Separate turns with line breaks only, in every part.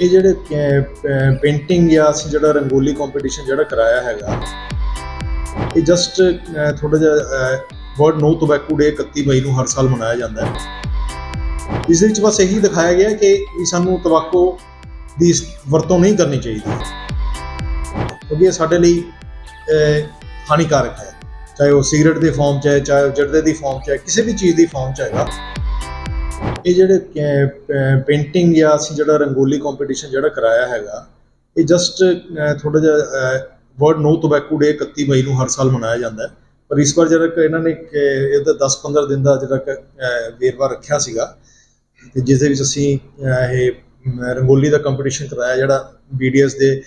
ਇਹ ਜਿਹੜੇ ਪੇਂਟਿੰਗ ਜਾਂ ਅਸੀਂ ਜਿਹੜਾ ਰੰਗੋਲੀ ਕੰਪੀਟੀਸ਼ਨ ਜਿਹੜਾ ਕਰਾਇਆ ਹੈਗਾ, ਇਹ ਜਸਟ ਥੋੜਾ ਜਿਹਾ ਵਰਡ ਨੋ ਟੋਬੈਕੋ ਡੇ 31 ਮਈ ਨੂੰ ਹਰ ਸਾਲ ਮਨਾਇਆ ਜਾਂਦਾ ਹੈ। ਇਸ ਵਿੱਚ ਬਸ ਇਹੀ ਦਿਖਾਇਆ ਗਿਆ ਕਿ ਵੀ ਸਾਨੂੰ ਤੰਬਾਕੂ ਦੀ ਵਰਤੋਂ ਨਹੀਂ ਕਰਨੀ ਚਾਹੀਦੀ। ਕਿਉਂਕਿ ਇਹ ਸਾਡੇ ਲਈ ਹਾਨੀਕਾਰਕ ਹੈ। ਚਾਹੇ ਉਹ ਸਿਗਰਟ ਦੇ ਫਾਰਮ ਚ ਹੈ, ਚਾਹੇ ਉਹ ਜਰਦੇ ਦੀ ਫਾਰਮ ਚ ਹੈ, ਕਿਸੇ ਵੀ ਚੀਜ਼ ਦੀ ਫਾਰਮ ਚ ਹੈਗਾ। ਇਹ ਜਿਹੜੇ ਪੇਂਟਿੰਗ ਜਾਂ ਅਸੀਂ ਜਿਹੜਾ ਰੰਗੋਲੀ ਕੰਪੀਟੀਸ਼ਨ ਜਿਹੜਾ ਕਰਾਇਆ ਹੈਗਾ ਇਹ ਜਸਟ ਥੋੜਾ ਜਿਹਾ ਵਰਡ ਨੋ ਟੋਬੈਕੋ ਡੇ 31 ਮਈ ਨੂੰ ਹਰ ਸਾਲ ਮਨਾਇਆ ਜਾਂਦਾ ਹੈ ਪਰ ਇਸ ਵਾਰ ਜਿਹੜਾ ਕਿ ਇਹਨਾਂ ਨੇ ਇੱਕ, ਇਹਦਾ 10-15 ਦਿਨ ਦਾ ਜਿਹੜਾ ਕਿ, ਵੇਰਵਾ ਰੱਖਿਆ ਸੀਗਾ ਤੇ ਜਿਸ ਦੇ ਵਿੱਚ ਅਸੀਂ ਇਹ ਰੰਗੋਲੀ ਦਾ ਕੰਪੀਟੀਸ਼ਨ ਕਰਾਇਆ ਜਿਹੜਾ ਬੀਡੀਐਸ ਦੇ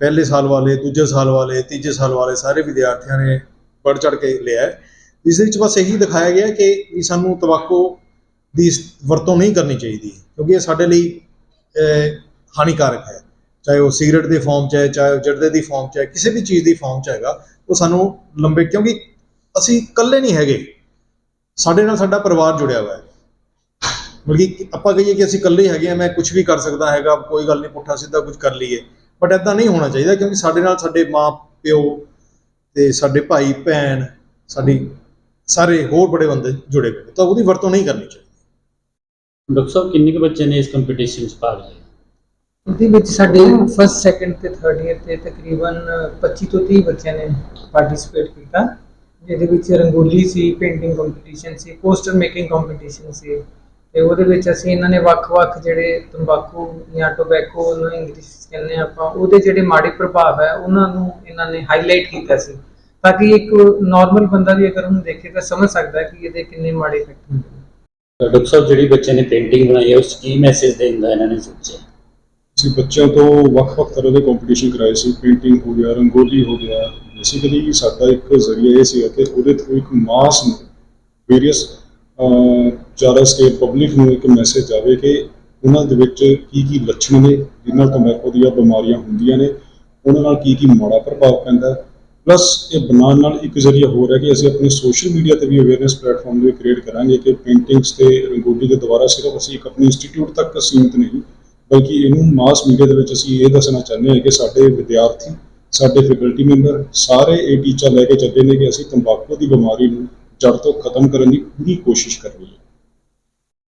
ਪਹਿਲੇ ਸਾਲ ਵਾਲੇ ਦੂਜੇ ਸਾਲ ਵਾਲੇ ਤੀਜੇ ਸਾਲ ਵਾਲੇ ਸਾਰੇ ਵਿਦਿਆਰਥੀਆਂ ਨੇ ਵੱਧ ਚੜ ਕੇ ਲਿਆ ਹੈ। ਇਸ ਦੇ ਵਿੱਚ ਬਸ ਇਹੀ ਦਿਖਾਇਆ ਗਿਆ ਕਿ ਵੀ ਸਾਨੂੰ ਤੰਬਾਕੂ ਦੀ ਵਰਤੋਂ ਨਹੀਂ ਕਰਨੀ ਚਾਹੀਦੀ, ਕਿਉਂਕਿ ਇਹ ਸਾਡੇ ਲਈ ਹਾਨੀਕਾਰਕ ਹੈ। ਚਾਹੇ ਉਹ ਸਿਗਰਟ ਦੇ ਫਾਰਮ ਚ ਹੈ, ਚਾਹੇ ਉਹ ਜਰਦੇ ਦੀ ਫਾਰਮ ਚ ਹੈ, ਕਿਸੇ ਵੀ ਚੀਜ਼ ਦੀ ਫਾਰਮ ਚ ਹੈਗਾ, ਉਹ ਸਾਨੂੰ ਲੰਬੇ, ਕਿਉਂਕਿ ਅਸੀਂ ਇਕੱਲੇ ਨਹੀਂ ਹੈਗੇ। ਸਾਡੇ ਨਾਲ ਸਾਡਾ ਪਰਿਵਾਰ ਜੁੜਿਆ ਹੋਇਆ ਹੈ। ਮਤਲਬ ਕਿ ਆਪਾਂ ਕਹੀਏ ਕਿ ਅਸੀਂ ਇਕੱਲੇ ਹੀ ਹੈਗੇ ਆ ਮੈਂ ਕੁਝ ਵੀ ਕਰ ਸਕਦਾ ਹੈਗਾ, ਕੋਈ ਗੱਲ ਨਹੀਂ, ਪੁੱਠਾ ਸਿੱਧਾ ਕੁਝ ਕਰ ਲਈਏ। ਬਟ ਇਦਾਂ ਨਹੀਂ ਹੋਣਾ ਚਾਹੀਦਾ, ਕਿਉਂਕਿ ਸਾਡੇ ਨਾਲ ਸਾਡੇ ਮਾਂ, ਪਿਓ ਤੇ ਸਾਡੇ ਭਾਈ, ਭੈਣ, ਸਾਡੀ ਸਾਰੇ ਹੋਰ ਬੜੇ ਬੰਦੇ ਜੁੜੇ ਹੋਏ ਤਾਂ ਉਹਦੀ ਵਰਤੋਂ ਨਹੀਂ ਕਰਨੀ ਚਾਹੀਦੀ।
ਡਾਕਟਰ ਸਾਹਿਬ, ਕਿੰਨੇ ਕੁ ਬੱਚੇ ਨੇ ਇਸ ਕੰਪੀਟੀਸ਼ਨ 'ਚ ਭਾਗ ਲਿਆ
ਉਹਦੇ ਵਿੱਚ ਸਾਡੇ ਫਸਟ ਸੈਕੰਡ ਤੇ ਥਰਡ ਇਅਰ ਤੇ ਤਕਰੀਬਨ 25 ਤੋਂ 30 ਬੱਚਿਆਂ ਨੇ ਪਾਰਟਿਸਿਪੇਟ ਕੀਤਾ। ਜਿਹਦੇ ਵਿੱਚ ਰੰਗੋਲੀ ਸੀ ਪੇਂਟਿੰਗ ਕੰਪੀਟੀਸ਼ਨ ਸੀ ਪੋਸਟਰ ਮੇਕਿੰਗ ਕੰਪੀਟੀਸ਼ਨ ਸੀ। ਤੇ ਉਹਦੇ ਵਿੱਚ ਅਸੀਂ ਇਹਨਾਂ ਨੇ ਵੱਖ-ਵੱਖ ਜਿਹੜੇ ਤੰਬਾਕੂ ਜਾਂ ਟੋਬੈਕੋ ਨੂੰ ਇੰਗਲਿਸ਼ 'ਚ ਕਹਿੰਦੇ ਆ ਆਪਾਂ, ਉਹਦੇ ਜਿਹੜੇ ਮਾੜੇ ਪ੍ਰਭਾਵ ਹੈ, ਉਹਨਾਂ ਨੂੰ ਇਹਨਾਂ ਨੇ ਹਾਈਲਾਈਟ ਕੀਤਾ ਸੀ। ਤਾਂ ਕਿ ਇੱਕ ਨਾਰਮਲ ਬੰਦਾ ਵੀ ਅਗਰ ਉਹਨੂੰ ਦੇਖੇ ਤਾਂ ਸਮਝ ਸਕਦਾ ਕਿ ਇਹਦੇ ਕਿੰਨੇ ਮਾੜੇ ਇਫੈਕਟ ਹੁੰਦੇ ਨੇ।
ਡਾਕਟਰ ਸਾਹਿਬ, ਜਿਹੜੀ ਬੱਚੇ ਨੇ ਪੇਂਟਿੰਗ ਬਣਾਈ ਹੈ, ਉਸ 'ਚ ਕੀ ਮੈਸੇਜ ਦੇਣ ਦਾ ਇਹਨਾਂ ਨੇ ਸੋਚਿਆ?
ਅਸੀਂ ਬੱਚਿਆਂ ਤੋਂ ਵੱਖ-ਵੱਖ ਤਰ੍ਹਾਂ ਦੇ ਕੰਪੀਟੀਸ਼ਨ ਕਰਾਏ ਸੀ ਪੇਂਟਿੰਗ ਹੋ ਗਿਆ, ਰੰਗੋਲੀ ਹੋ ਗਿਆ। ਬੇਸਿਕਲੀ ਸਾਡਾ ਇੱਕ ਜ਼ਰੀਆ ਇਹ ਸੀਗਾ ਕਿ ਉਹਦੇ ਥਰੂ ਇੱਕ ਮਾਸ ਨੂੰ ਵੇਰੀਅਸ ਜ਼ਿਆਦਾ ਸਟੇਟ ਪਬਲਿਕ ਨੂੰ ਇੱਕ ਮੈਸੇਜ ਜਾਵੇ ਕਿ ਉਹਨਾਂ ਦੇ ਵਿੱਚ ਕੀ ਕੀ ਲੱਛਣ ਨੇ, ਜਿਨ੍ਹਾਂ ਤੋਂ ਤੰਬਾਕੂ ਦੀਆਂ ਬਿਮਾਰੀਆਂ ਹੁੰਦੀਆਂ ਨੇ, ਉਹਨਾਂ ਨਾਲ ਕੀ ਕੀ ਮਾੜਾ ਪ੍ਰਭਾਵ ਪੈਂਦਾ ਪਲੱਸ ਇਹ ਬਣਾਉਣ ਨਾਲ ਇੱਕ ਜ਼ਰੀਆ ਹੋਰ ਹੈ ਕਿ ਅਸੀਂ ਆਪਣੇ ਸੋਸ਼ਲ ਮੀਡੀਆ ਤੇ ਵੀ ਅਵੇਅਰਨੈਸ ਪਲੇਟਫਾਰਮ ਵੀ ਕ੍ਰੀਏਟ ਕਰਾਂਗੇ ਕਿ ਪੇਂਟਿੰਗਸ ਤੇ ਰੰਗੋਲੀ ਦੇ ਦੁਆਰਾ ਸਿਰਫ ਅਸੀਂ ਇੱਕ ਆਪਣੇ ਇੰਸਟੀਚਿਊਟ ਤੱਕ ਸੀਮਿਤ ਨਹੀਂ, ਬਲਕਿ ਇਹਨੂੰ ਮਾਸ ਮੀਡੀਆ ਦੇ ਵਿੱਚ ਅਸੀਂ ਇਹ ਦੱਸਣਾ ਚਾਹੁੰਦੇ ਹਾਂ ਕਿ ਸਾਡੇ ਵਿਦਿਆਰਥੀ, ਸਾਡੇ ਫੈਕਲਟੀ ਮੈਂਬਰ ਸਾਰੇ ਇਹ ਟੀਚਾ ਲੈ ਕੇ ਚੱਲੇ ਨੇ ਕਿ ਅਸੀਂ ਤੰਬਾਕੂ ਦੀ ਬਿਮਾਰੀ ਨੂੰ ਜੜ ਤੋਂ ਖਤਮ ਕਰਨ ਦੀ ਪੂਰੀ ਕੋਸ਼ਿਸ਼ ਕਰ ਰਹੀ ਹੈ